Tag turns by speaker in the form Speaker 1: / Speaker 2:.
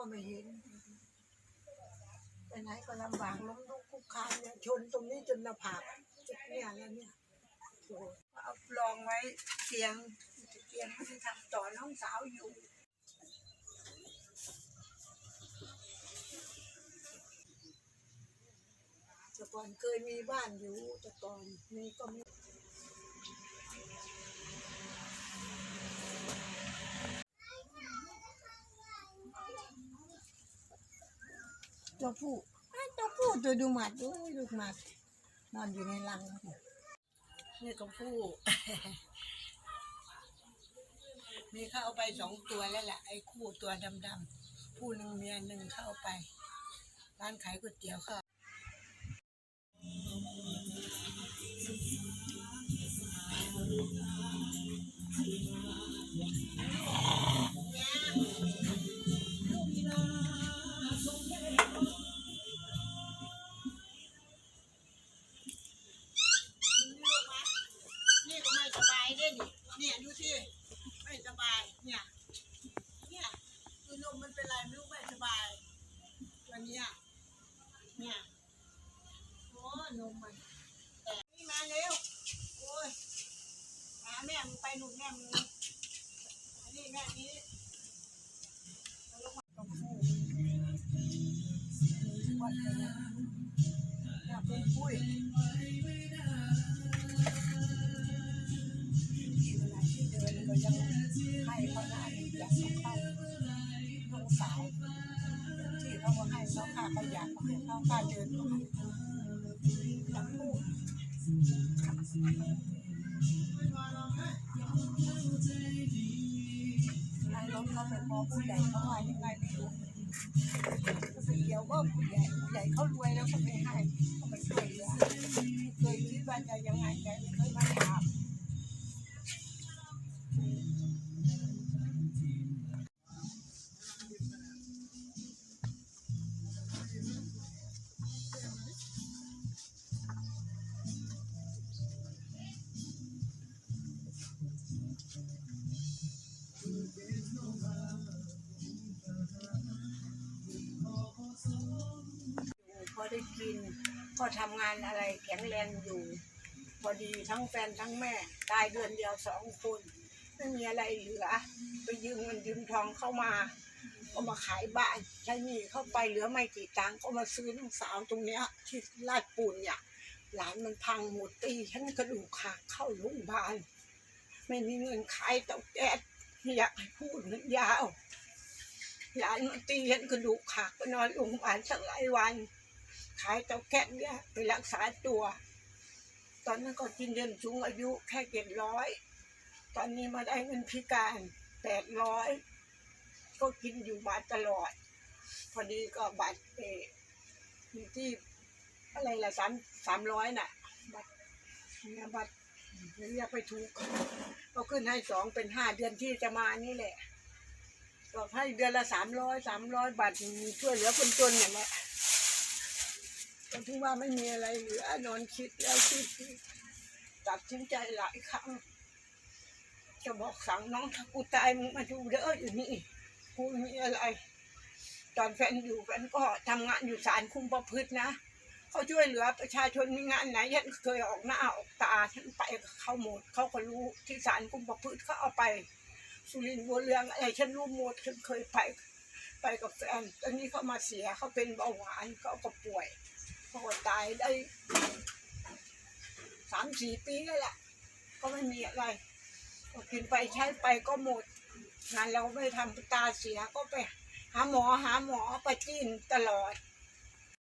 Speaker 1: ็ไม่เห็นไปไหนก็ลำบากล้มลุกคุกคานเนี่ยชนตรงนี้จนหน้าผากจุดเนี่ยแล้วเนี่ยโอ้เอาลองไว้เตียงเตียงที่ทำต่อน้องสาวอยู่แต่ก่อนเคยมีบ้านอยู่แต่ก่อนนี้ก็มี ตัวผู้ตัวผู้ตัวดูหมัดดูดูหมัดนอนอยู่ในรังนี่ตัวผู้ มีเข้าไปสองตัวแล้วแหละไอ้คู่ตัวดำๆผู้หนึ่งเมียหนึ่งเข้าไป ร้านขายก๋วยเตี๋ยวค่ะ นี่มาเร็ว โอ้ยหาแม่มึงไปหนุนแม่มึงอันนี้แม่นี้เอาลงมาต้องพูดวัดเลยนะอยากเป็นปุ้ยที่เวลาที่เดินก็ยังให้เขาหน้าอยากให้เขาน้องสาวที่เขาให้เขาค่าขยะเขาให้เขาค่าเดินเขาให้ ทั้งคู่งรถเขาไปมองผู้ใหญ่เขาว่ายังไงไม่รู้ก็ไปเดี๋ยวว่าผู้ใหญ่ผู้ใหญ่เขารวยแล้วเขาไม่ให้เขาไม่ช่วยเหลือเคยคิดว่าจะยังไงแต่ไม่เคย ได้กิน ก็ทำงานอะไรแข็งแรงอยู่ พอดีทั้งแฟนทั้งแม่ ตายเดือนเดียวสองคน ไม่มีอะไรเหลือ ไปยืมเงินยืมทองเข้ามา ก็มาขายบ้านใช้หนี้เข้าไปเหลือไม่กี่ตังค์ก็มาซื้อน้องสาวตรงเนี้ยที่ลาดปูนเนี่ย หลานมันพังหมดตีฉันกระดูกขาดเข้าโรงพยาบาลไม่มีเงินขายเตาแก๊สไม่อยากให้พูดมันยาว หลานมันตีฉันกระดูกขาดไปนอนโรงพยาบาลสักหลายวัน ขายเตาแก๊สเนี่ยไปรักษาตัว ตอนนั้นก็กินเดือนสูงอายุแค่เจ็ดร้อยตอนนี้มาได้เงินพิการแปดร้อยก็กินอยู่มาตลอด พอดีก็บัตรเออมีที่อะไรละสามสามร้อยน่ะบัตรเนี่ยบัตรเรียกไปถูกก็ขึ้นให้สองเป็นห้าเดือนที่จะมานี่แหละก็ให้เดือนละสามร้อยสามร้อยบาทช่วยเหลือคนจนอย่างนี้ ยก็ที่ว่าไม่มีอะไรเหลือนอนคิดแล้วคิดตัดสินใจหลายครั้ง จะบอกสั่งน้องถ้ากูตายมึงมาดูเด้ออยู่นี่กูม่มีอะไร ตอนแฟนอยู่แฟนก็ทำงานอยู่ศาลคุมประพฤตินะเขาช่วยเหลือประชาชนมีงานไหนฉันเคยออกหน้าออกตาฉันไปกับเขาหมดเขาก็รู้ที่ศาลคุมประพฤติเขาเอาไป สุรินทร์บัวเรืองอะไรฉันรู้หมดฉันเคยไป ไปกับแฟนตอนนี้เขามาเสียเขาเป็นเบาหวานเขาก็ป่วย เขาก็ตายได้สามสี่ปีแล้วแหละก็ไม่มีอะไรก็กินไปใช้ไปก็หมดงานเราไม่ทำตาเสียก็ไป หาหมอหาหมอไปจีนตลอด